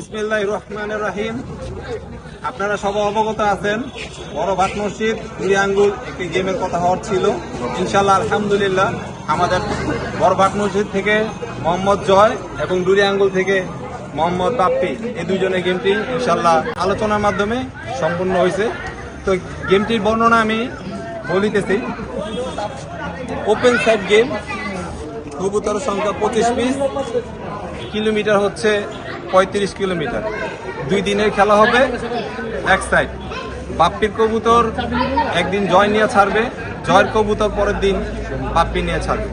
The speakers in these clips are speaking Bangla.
ইসমিল্লাহ রহমান রাহিম। আপনারা সবাই অবগত আছেন, বড় ভাট মসজিদ দুই আঙ্গুল একটি গেমের কথা হওয়ার ছিল। ইনশাল্লাহ আলহামদুলিল্লাহ, আমাদের বড় ভাট মসজিদ থেকে মোহাম্মদ জয় এবং ডুরি আঙ্গুল থেকে মোহাম্মদ বাপ্পি, এই দুজনের গেমটি ইনশাল্লাহ আলোচনার মাধ্যমে সম্পূর্ণ হয়েছে। তো গেমটির বর্ণনা আমি বলিতেছি। ওপেন সাইড গেম কবুতর সংখ্যা পঁচিশ পিস কিলোমিটার হচ্ছে পঁয়ত্রিশ কিলোমিটার। দুই দিনের খেলা হবে এক সাইড বাপ্পির কবুতর একদিন জয় নিয়ে ছাড়বে, জয়ের কবুতর পরের দিন বাপ্পি নিয়ে ছাড়বে।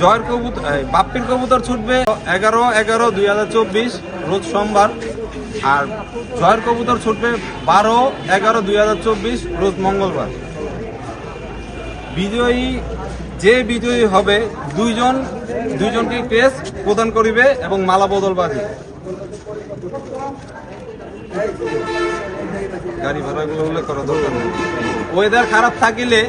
জয়ের কবুতর বাপ্পির কবুতর ছুটবে এগারো এগারো দুই হাজার চব্বিশ, রোজ সোমবার। আর জয়ের কবুতর ছুটবে বারো এগারো দুই হাজার চব্বিশ, রোজ মঙ্গলবার। বিজয়ী যে বিজয়ী হবে, দুইজন, দুইজনকে টেস্ট প্রদান করিবে এবং মালা বদলবাজি গাড়ি ভাড়াগুলো উল্লেখ করা দরকার নেই। ওয়েদার খারাপ থাকিলে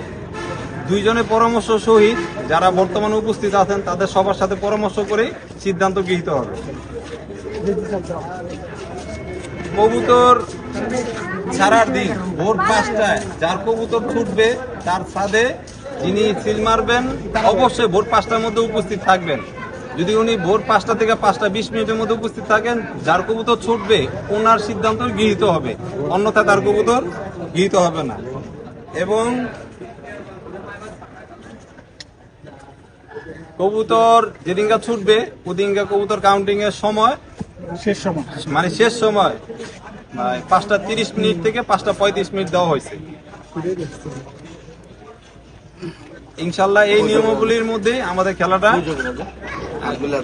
দুইজনের পরামর্শ সহিত যারা বর্তমানে উপস্থিত আছেন, তাদের সবার সাথে পরামর্শ করে সিদ্ধান্ত গৃহীত হবে। কবুতর ছাড়ার দিন ভোর পাঁচটায় যার কবুতর ছুটবে তার ছাদে যিনি সিল মারবেন অবশ্যই ভোর পাঁচটার মধ্যে উপস্থিত থাকবেন। যদি উনি ভোর পাঁচটা থেকে পাঁচটা বিশ মিনিটের মধ্যে উপস্থিত থাকেন যার কবুতর ছুটবে ওনার সিদ্ধান্ত গৃহীত হবে। অন্যথা তার কবুতর গৃহীত হবে না। এবং কবুতর যেদিনকা ছুটবে ওদিনকা কবুতর কাউন্টিং এর সময় শেষ সময়। মানে শেষ সময়। পাঁচটা তিরিশ মিনিট থেকে পাঁচটা পঁয়ত্রিশ মিনিট দেওয়া হয়েছে। ইনশাল্লাহ এই নিয়মাবলীর মধ্যে আমাদের খেলাটা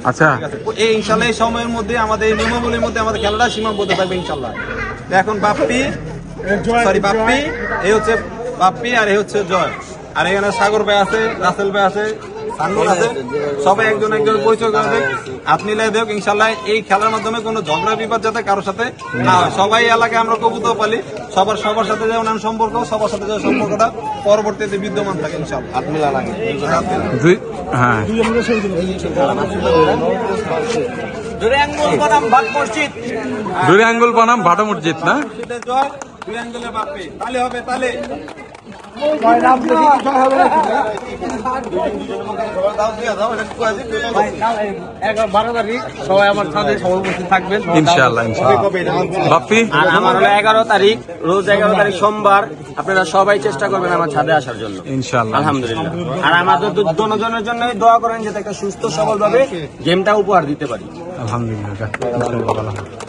আচ্ছা। এই ইনশাল্লাহ এই সময়ের মধ্যে আমাদের এই নিয়মাবলীর মধ্যে আমাদের খেলাটা সীমাবদ্ধ থাকবে ইনশাল্লাহ। এখন বাপ্পি সরি বাপ্পি এই হচ্ছে বাপ্পি আর এই হচ্ছে জয়। আর এখানে সাগর ভাই আছে রাসেল ভাই আছে আছে। সবাই একজন একজন পরিচয় করবে আপনি লাই দেখ ইনশাল্লাহ এই খেলার মাধ্যমে কোনো ঝগড়া বিবাদ যাতে কারোর সাথে না হয়। সবাই এলাকায় আমরা কবুতর পালি। সবার সবার সাথে যে সম্পর্ক সবার সাথে যে সম্পর্কটা পরবর্তীতে বিদ্যমান থাকে ইনশাল্লাহ। আপনি লাগে দুই? হ্যাঁ। দুই আঙ্গুল বনাম ভাটা মসজিদ। না? দুই আঙ্গুলে বাপ্পি তালে হবে তালে। এগারো তারিখ রোজ এগারো তারিখ সোমবার। আপনারা সবাই চেষ্টা করবেন আমার ছাদে আসার জন্য। আলহামদুলিল্লাহ। আর আমাদের দু- দোনোজনের জন্য দোয়া করেন যাতে একটা সুস্থ সবল ভাবে গেমটা উপহার দিতে পারি। আলহামদুলিল্লাহ।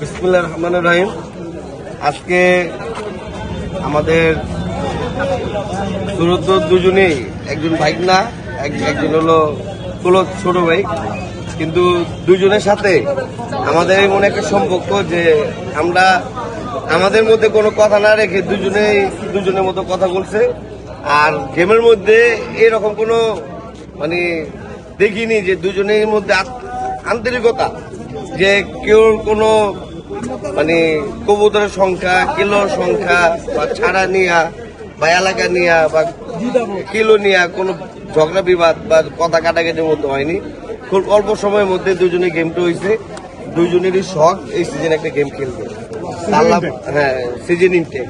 বিসমুল্লাহ রহমান রহিম আজকে আমাদের সুরত দুজনেই একজন বাইক না এক- একজন হলো কুলো ছোট ভাই কিন্তু দুজনের সাথে আমাদের এমন একটা সম্পর্ক যে আমরা আমাদের মধ্যে কোনো কথা না রেখে দুজনেই দুজনের মতো কথা বলছে আর গেমের মধ্যে এরকম কোনো মানে দেখিনি যে দুজনের মধ্যে আন্তরিকতা যে কেউ কোনো মানে কবুতরের সংখ্যা কিলোর সংখ্যা বা ছাড়া নিয়া বা এলাকা নিয়া বা কিলো নিয়া কোনো ঝগড়া বিবাদ বা কথা কাটাকাটির মতো হয়নি। খুব অল্প সময়ের মধ্যে দুজনে গেমটা হয়েছে দুজনেরই শখ এই সিজনে একটা গেম খেলবে। আল্লাহ হ্যাঁ সিজন ইনটেক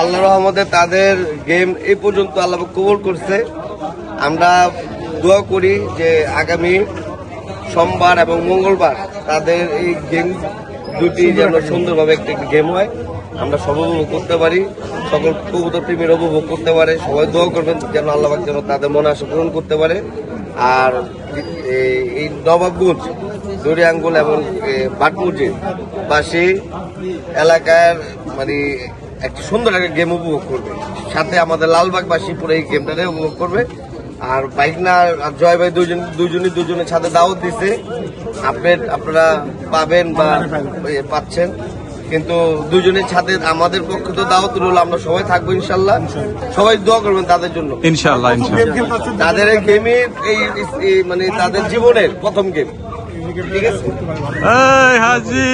আল্লাহ রহমতে তাদের গেম এই পর্যন্ত আল্লাহ কবল করছে। আমরা দোয়া করি যে আগামী সোমবার এবং মঙ্গলবার তাদের এই গেম দুটি যেন সুন্দরভাবে একটি গেম হয়। আমরা সব উপভোগ করতে পারি, সকল কবুতর প্রেমীর উপভোগ করতে পারে। সবাই দোয়া করবেন যেন আল্লাহবাক যেন তাদের মনে আশা পূরণ করতে পারে। আর এই- নবাবগঞ্জ, দরিয়াঙ্গুল এবং বাটমুজির পাশে এলাকার মানে একটা সুন্দর একটা গেম উপভোগ করবে। সাথে আমাদের লালবাগবাসী পুরো এই গেমটাতে উপভোগ করবে। আর বাইক না আর জয় ভাই দুজন দুজনই দুজনের সাথে দাওয়াত দিছে। আপডেট আপনারা পাবেন বা পাচ্ছেন। কিন্তু দুজনের সাথে আমাদের পক্ষে তো দাওয়াত রইল আমরা সবাই থাকব ইনশাল্লাহ। সবাই দোয়া করবেন তাদের জন্য। ইনশাল্লাহ তাদের? এই গেমের এই মানে তাদের জীবনের প্রথম গেম ঠিক আছে? হাজি!